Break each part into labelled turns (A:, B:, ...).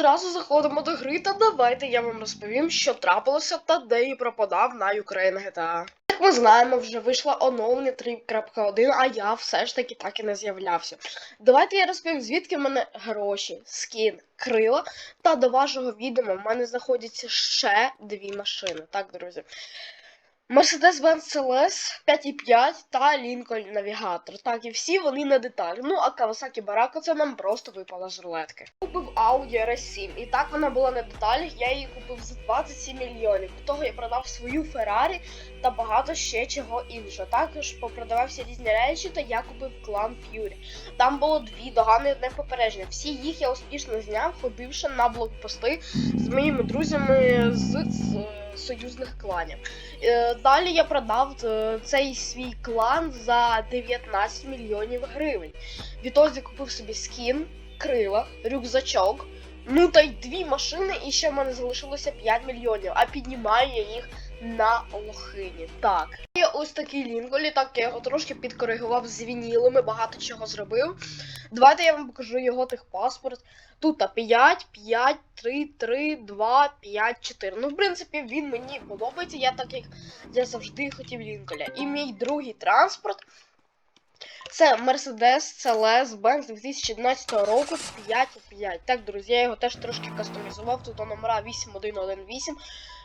A: Одразу заходимо до гри, та давайте я вам розповім, що трапилося та де і пропадав на Ukraine GTA. Як ми знаємо, вже вийшло оновлення 3.1, а я все ж таки так і не з'являвся. Давайте я розповім, звідки в мене гроші, скін, крила. Та до вашого відома в мене знаходяться ще дві машини. Так, друзі. Mercedes-Benz CLS 5.5 та Lincoln Navigator. Так, і всі вони на деталі. Ну, а Kawasaki Baraka це нам просто випала з рулетки. Купив Audi RS7. І так вона була на деталях, я її купив за 27 мільйонів. До того я продав свою Ferrari та багато ще чого іншого. Також попродавався різні речі, та я купив клан Fury. Там було дві догани одне попередження. Всі їх я успішно зняв, ходивши на блокпости з моїми друзями з, з союзних кланів. Е, Далі я продав е, цей свій клан за 19 мільйонів гривень. Відтоді купив собі скін, крила, рюкзачок. Ну та й дві машини, і ще в мене залишилося 5 мільйонів, а піднімаю я їх на лохині. Так. Є ось такий Лінголі, так я його трошки підкоригував з вінілами, багато чого зробив. Давайте я вам покажу його техпаспорт. Тут 5, 5, 3, 3, 2, 5, 4. Ну, в принципі, він мені подобається. Я так як я завжди хотів Лінколя. І мій другий транспорт. Це Mercedes CLS Benz 2011 року 5.5. Так, друзі, я його теж трошки кастомізував. Тут номера 8118.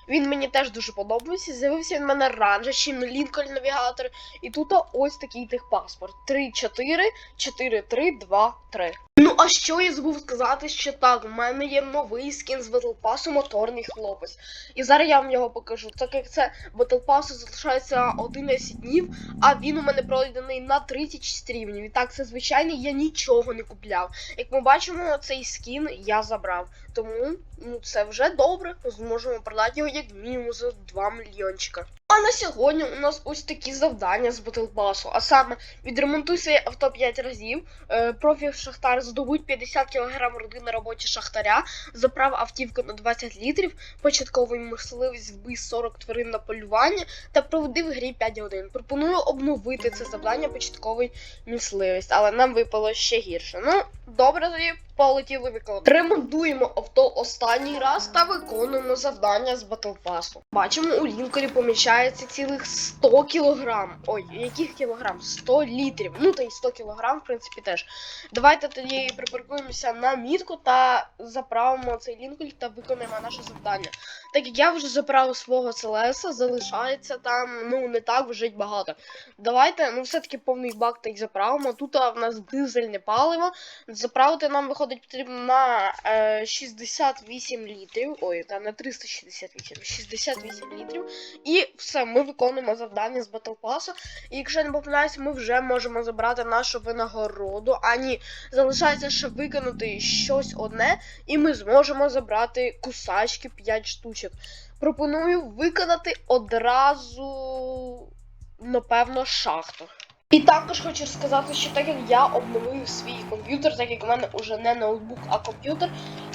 A: Він мені теж дуже подобається. З'явився він в мене раніше, чим Lincoln навігатор. І тут ось такий техпаспорт. 3, 4, 4, 3, 2, 3. Ну, а що я забув сказати, що так, в мене є новий скін з Pass моторний хлопець. І зараз я вам його покажу. Так як це Pass залишається 11 днів, а він у мене пройдений на 36 рівнів. І так, це звичайний, я нічого не купляв. Як ми бачимо, цей скін я забрав. Тому ну, це вже добре. Зможемо продати його як мінімум за 2 мільйончика. А на сьогодні у нас ось такі завдання з Pass. А саме відремонтуй своє авто 5 разів, е, профі Шахтар здобудь 50 кг руди на роботі Шахтаря, заправ автівку на 20 літрів, початковий мисливість вбий 40 тварин на полювання та проведи в грі 5 годин. Пропоную обновити це завдання початковий мисливість, але нам випало ще гірше. Ну, добре тоді. Полетіли виконувати. Ремонтуємо авто останній раз та виконуємо завдання з Pass. Бачимо, у лінкорі поміщається цілих 100 кілограм. Ой, яких кілограм? 100 літрів. Ну та й 100 кілограм, в принципі, теж. Давайте тоді припаркуємося на мітку та заправимо цей лінколь та виконаємо наше завдання. Так як я вже заправив свого ЦЛС, залишається там, ну, не так вже й багато. Давайте, ну, все-таки повний бак та й заправимо. Тут в нас дизельне паливо. Заправити нам виходить потрібно на е, 68 літрів. Ой, та на 368, 68 літрів. І все, ми виконуємо завдання з Pass. І якщо я не помиляюся, ми вже можемо забрати нашу винагороду. А ні, залишається ще виконати щось одне, і ми зможемо забрати кусачки 5 штучок. Пропоную виконати одразу, напевно, шахту. І також хочу сказати, що так як я обновив свій комп'ютер, так як в мене вже не ноутбук, а комп'ютер,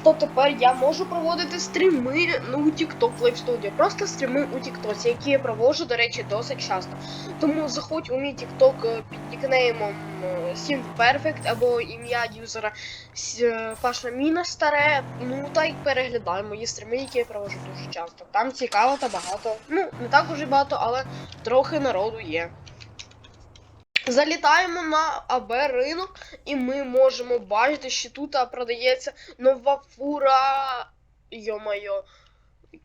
A: то тепер я можу проводити стріми ну, у TikTok Live Studio. Просто стріми у TikTok, які я проводжу, до речі, досить часто. Тому заходь у мій TikTok е, під нікнеймом е, Sim Perfect або ім'я юзера е, Паша Міна старе. Ну та й переглядай мої стріми, які я проводжу дуже часто. Там цікаво та багато. Ну, не так уже багато, але трохи народу є. Залітаємо на АБ ринок, і ми можемо бачити, що тут продається нова фура. Йо-майо.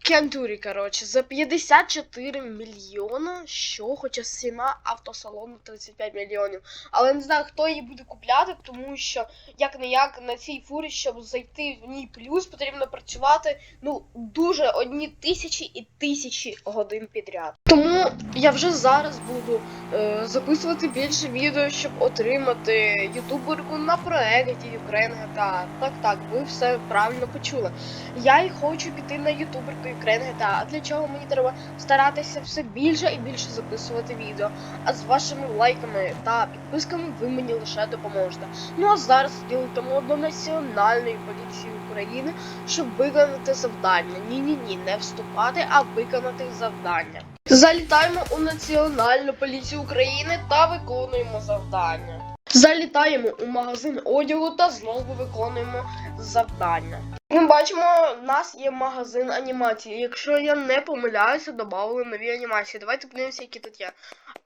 A: Кентурі, коротше, за 54 мільйона. Що? Хоча ціна автосалону 35 мільйонів. Але не знаю, хто її буде купляти, тому що як не як на цій фурі, щоб зайти в ній плюс, потрібно працювати ну дуже одні тисячі і тисячі годин підряд. Тому я вже зараз буду е, записувати більше відео, щоб отримати ютуберку на проекті Ukraine GTA. Так, так, ви все правильно почули. Я й хочу піти на ютуберку Ukraine GTA. А для чого мені треба старатися все більше і більше записувати відео. А з вашими лайками та підписками ви мені лише допоможете. Ну а зараз летимо до Національної поліції України, щоб виконати завдання. Ні, ні, ні, не вступати, а виконати завдання. Залітаємо у Національну поліцію України та виконуємо завдання. Залітаємо у магазин одягу та знову виконуємо завдання. Ми бачимо, у нас є магазин анімації. Якщо я не помиляюся, додали нові анімації. Давайте подивимося, які тут є.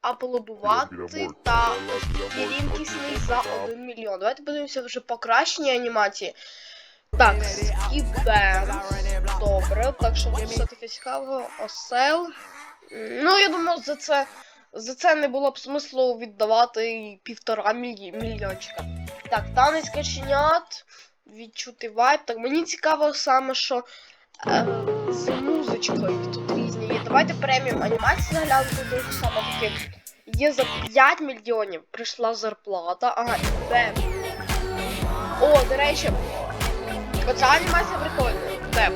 A: Аплодувати та рідкісний за 1 мільйон. Давайте подивимося вже покращені анімації. Так, скібен. Добре, так що все таке цікаво. Осел. Ну, я думаю, за це. За це не було б смислу віддавати півтора міль... мільйончика. Так, танець каченят, відчути вайб. Так, мені цікаво саме, що е, з музичкою тут різні є. Давайте преміум анімації заглянути дуже саме таки. Є за 5 мільйонів прийшла зарплата. Ага, і Б. О, до речі, оця анімація прикольна. Б,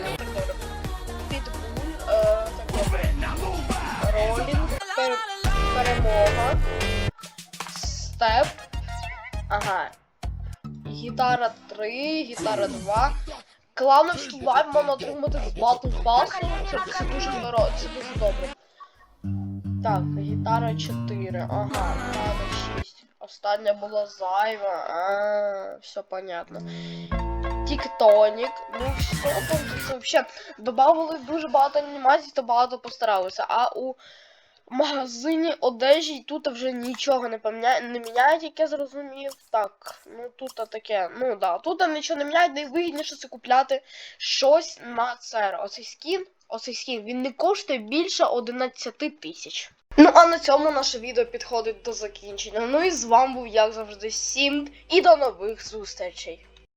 A: перемога. Степ. Ага. Гітара 3, гітара 2. Клановський вайб можна отримати з Battle Pass. Це, це дуже здорово, це дуже добре. Так, гітара 4. Ага, гітара 6. Остання була зайва. А, все понятно. Тіктонік. Ну все, там це взагалі добавили дуже багато анімацій та багато постаралися. А у магазині одежі тут вже нічого не поміняє, не міняють, як я зрозумів. Так, ну тут таке, ну да, тут нічого не міняють, найвигідніше це купляти щось на це. Оцей скін, оцей скін, він не коштує більше 11 тисяч. Ну а на цьому наше відео підходить до закінчення. Ну і з вами був, як завжди, Сімд, і до нових зустрічей.